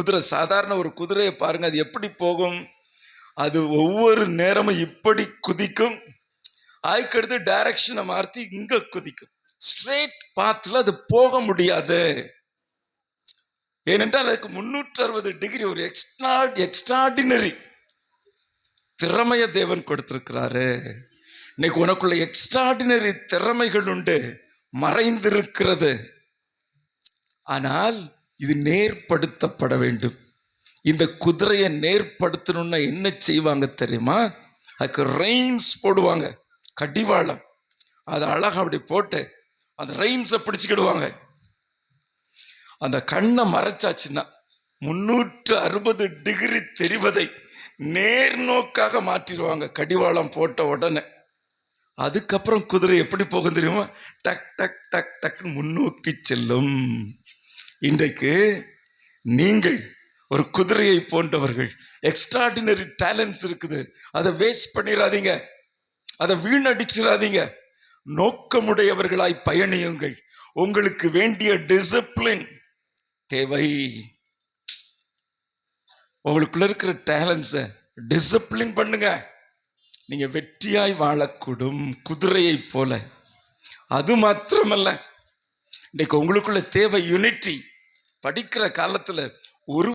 குதிரை சாதாரண ஒரு குதிரையை பாருங்க அது எப்படி போகும்? அது ஒவ்வொரு நேரமும் இப்படி குதிக்கும். அதுக்கடுத்து டைரக்ஷனை மாற்றி இங்க குதிக்கும். ஸ்ட்ரெயிட் பாத்தில் அது போக முடியாது. ஏனென்றால் அதுக்கு முன்னூற்றி அறுபது டிகிரி ஒரு எக்ஸ்ட்ரா எக்ஸ்ட்ராடினரி திறமைய தேவன் கொடுத்திருக்கிறாரு. இன்னைக்கு உனக்குள்ள எக்ஸ்ட்ராடினரி திறமைகள் உண்டு. மறைந்திருக்கிறது. ஆனால் இது நேர்படுத்தப்பட வேண்டும். இந்த குதிரையை நேர்படுத்தணும்னா என்ன செய்வாங்க தெரியுமா? அதுக்கு ரெயின்ஸ் போடுவாங்க. கடிவாளம். அது அழகா அப்படி போட்டு அந்த ரெயின்ஸை பிடிச்சிக்கிடுவாங்க. அந்த கண்ணை மறைச்சாச்சுன்னா முன்னூற்று அறுபது டிகிரி தெரிவதை நேர் நோக்காக மாற்றிடுவாங்க. கடிவாளம் போட்ட உடனே. அதுக்கப்புறம் குதிரை எப்படி போகும் தெரியுமா? டக் டக் டக் டக்னு முன்னோக்கி செல்லும். இன்றைக்கு நீங்கள் ஒரு குதிரையை போன்றவர்கள் எக்ஸ்ட்ராடினரி டேலண்ட்ஸ் இருக்குது. அதை வேஸ்ட் பண்ணிடாதீங்க அதை வீணடிச்சிடாதீங்க நோக்கமுடையவர்களாய் பயணியுங்கள். உங்களுக்கு வேண்டிய டிசிப்ளின் தேவை. உங்களுக்குள்ள இருக்கிற டேலண்ட்ஸை டிசிப்ளின் பண்ணுங்க. நீங்க வெற்றியாய் வாழக்கூடும் குதிரையை போல. அது மாத்திரமல்ல. இன்னைக்கு உங்களுக்குள்ள தேவை யூனிட்டி படிக்கிற காலத்தில் ஒரு